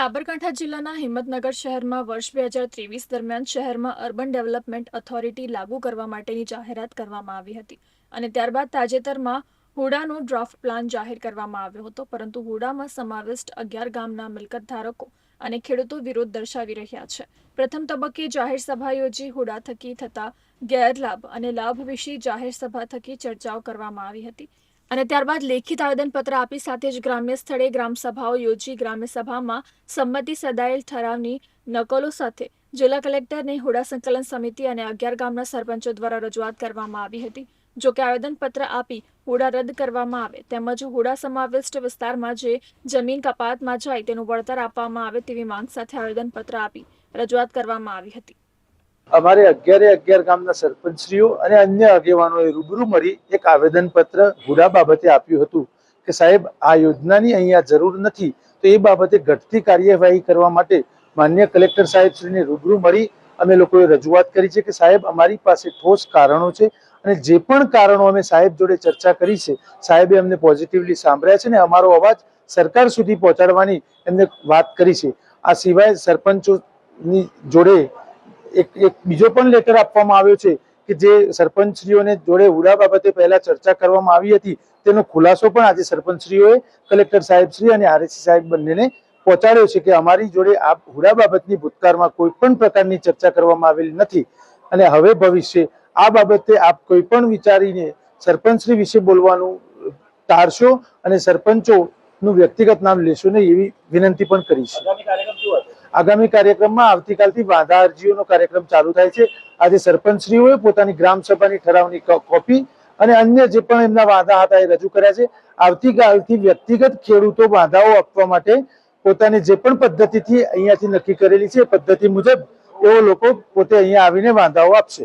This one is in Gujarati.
સાબરકાંઠા જિલ્લાના હિંમતનગર શહેરમાં વર્ષ બે હજાર ત્રેવીસ દરમિયાન શહેરમાં અર્બન ડેવલપમેન્ટ ઓથોરિટી લાગુ કરવા માટેની જાહેરાત કરવામાં આવી હતી અને ત્યારબાદ તાજેતરમાં હુડાનો ડ્રાફ્ટ પ્લાન જાહેર કરવામાં આવ્યો હતો, પરંતુ હુડામાં સમાવિષ્ટ અગિયાર ગામના મિલકત ધારકો અને ખેડૂતો વિરોધ દર્શાવી રહ્યા છે. પ્રથમ તબક્કે જાહેર સભા યોજી હુડા થકી થતા ગેરલાભ અને લાભ વિશે જાહેર સભા થકી ચર્ચાઓ કરવામાં આવી હતી. અને ત્યારબાદ લેખિત આવેદનપત્ર આપી સાથે જ ગ્રામ્ય સ્થળે ગ્રામસભાઓ યોજી ગ્રામ્ય સભામાં સંમતિ સદાયેલ ઠરાવની નકલો સાથે જિલ્લા કલેક્ટરને હુડા સંકલન સમિતિ અને અગિયાર ગામના સરપંચો દ્વારા રજૂઆત કરવામાં આવી હતી. જો કે આવેદનપત્ર આપી હુડા રદ કરવામાં આવે તેમજ હુડા સમાવિષ્ટ વિસ્તારમાં જે જમીન કપાતમાં જાય તેનું વળતર આપવામાં આવે તેવી માંગ સાથે આવેદનપત્ર આપી રજૂઆત કરવામાં આવી હતી. અમારે અગિયારે અગિયાર ગામના સરપંચશ્રીઓ અને અન્ય આગેવાનોએ રૂબરૂ મળી એક આવેદનપત્ર હુડા બાબતે આપ્યું હતું કે સાહેબ, આ યોજનાની અહીંયા જરૂર નથી. તો એ બાબતે ઘટતી કાર્યવાહી કરવા માટે માન્ય કલેક્ટર સાહેબશ્રીને રૂબરૂ મળી અમે લોકોએ રજૂઆત કરી છે કે સાહેબ, અમારી પાસે ઠોસ કારણો છે અને જે પણ કારણો અમે સાહેબ જોડે ચર્ચા કરી છે, સાહેબે અમને પોઝિટિવલી સાંભળ્યા છે ને અમારો અવાજ સરકાર સુધી પહોંચાડવાની એમને વાત કરી છે. આ સિવાય સરપંચોની જોડે એક બીજો પણ લેટર આપવામાં આવ્યો છે કે જે સરપંચશ્રીઓને જોડે હુડા બાબતે પહેલા ચર્ચા કરવામાં આવી હતી, તેનો ખુલાસો પણ આજે સરપંચશ્રીઓએ, કલેક્ટર સાહેબશ્રી અને આરએસી સાહેબ બંનેને પહોંચાડ્યો છે કે અમારી જોડે આ હુડા બાબતની ભૂતકાળમાં કોઈ પણ પ્રકારની ચર્ચા કરવામાં આવેલી નથી. અને હવે ભવિષ્ય, આ બાબતે આપ કોઈ પણ વિચારીને સરપંચશ્રી વિશે બોલવાનું ટાળશો અને સરપંચોનું વ્યક્તિગત નામ લેશો નહીં એવી વિનંતી પણ કરી છે આગામી કાર્યક્રમમાં આવતીકાલથી વાંધા અરજીઓનો કાર્યક્રમ ચાલુ થાય છે. આજે સરપંચશ્રીઓએ પોતાની ગ્રામ સભાની ઠરાવની કોપી અને અન્ય જે પણ એમના વાંધા હતા એ રજૂ કર્યા છે. આવતીકાલથી વ્યક્તિગત ખેડૂતો વાંધાઓ આપવા માટે પોતાની જે પણ પદ્ધતિથી અહીંયાથી નક્કી કરેલી છે પદ્ધતિ મુજબ એવો લોકો પોતે અહીંયા આવીને વાંધાઓ આપશે.